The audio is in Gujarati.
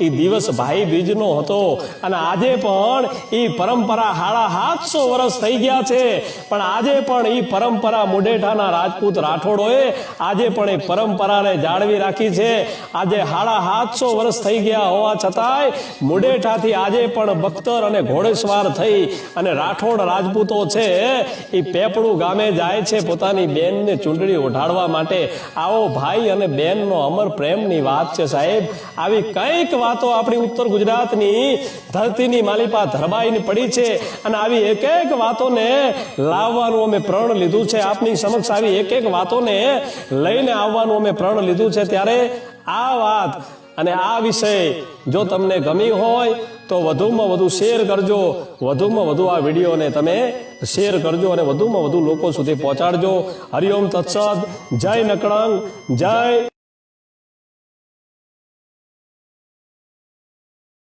એ દિવસ ભાઈ બીજનો હતો. અને આજે પણ એ પરંપરા હાડા સાતસો વર્ષ થઈ ગયા છે. પણ આજે પણ એ પરંપરા મુડેઠાના રાજપૂત રાઠોડોએ આજે પણ એ પરંપરાને જાળવી રાખી છે. આજે હાડા સાતસો વર્ષ થઈ ગયા હોવા છતાંય મુડેઠાથી આજે પણ બખ્તર અને ઘોડેસવાર થઈ અને રાઠોડ રાજપૂતો છે એ પેપડું ગામે જાય છે પોતાની બેનને ચૂંટણી ઓઢાડવા માટે. આવો ભાઈ અને બેનનો અમર પ્રેમની વાત છે સાહેબ. આવી કંઈક વાતો આપણી ઉત્તર ગુજરાતની ધરતીની માલિપા ધરબાઈની પડી છે અને આવી એક એક વાતોને લાવવાનું અમે પ્રણ લીધું છે. આપની સમક્ષ આવી એક એક વાતોને લઈને આવવાનું અમે પ્રણ લીધું છે. ત્યારે આ વાત અને આ વિષય જો તમને ગમી હોય તો વધુમાં વધુ શેર કરજો. વધુમાં વધુ આ વિડીયોને તમે શેર કરજો અને વધુમાં વધુ લોકો સુધી પહોંચાડજો. હરિઓમ તત્સદ. જય નકળંગ. જય